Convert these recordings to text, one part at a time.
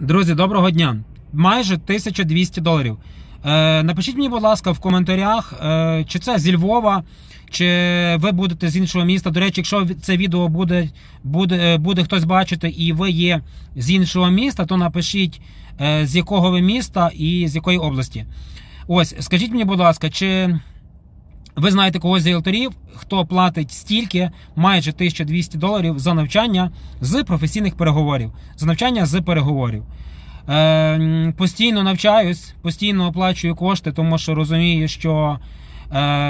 Друзі, доброго дня. Майже 1200 доларів. Е, напишіть мені, будь ласка, в коментарях, е, чи це зі Львова, чи ви будете з іншого міста. До речі, якщо це відео буде, буде, е, буде хтось бачити і ви є з іншого міста, то напишіть, е, з якого ви міста і з якої області. Ось, скажіть мені, будь ласка, чи. Ви знаєте когось з ріелторів, хто платить стільки, майже 1200 доларів за навчання з професійних переговорів, за навчання з переговорів. Е, постійно навчаюсь, постійно оплачую кошти, тому що розумію, що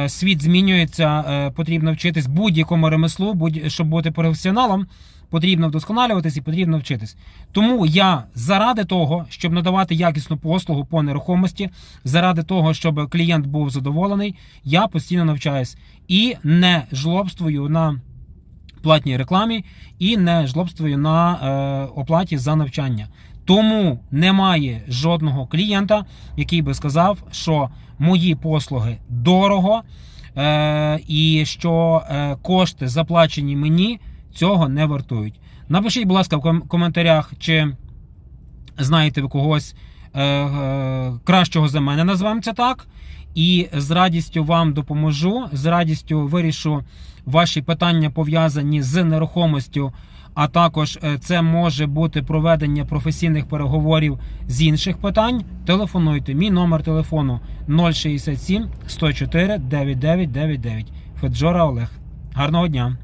світ змінюється, е, потрібно вчитись будь-якому ремеслу, будь, щоб бути професіоналом, потрібно вдосконалюватись і потрібно вчитись. Тому я заради того, щоб надавати якісну послугу по нерухомості, заради того, щоб клієнт був задоволений, я постійно навчаюсь і не жлобствую на платній рекламі і не жлобствую на е, оплаті за навчання. Тому немає жодного клієнта, який би сказав, що мої послуги дорого, е, і що е, кошти, заплачені мені, цього не вартують. Напишіть, будь ласка, в ком- коментарях, чи знаєте ви когось е, е, кращого за мене, назвемо це так. І з радістю вам допоможу, з радістю вирішу ваші питання пов'язані з нерухомістю. А також е, це може бути проведення професійних переговорів з інших питань. Телефонуйте. Мій номер телефону 067 104 9999. Феджора Олег. Гарного дня!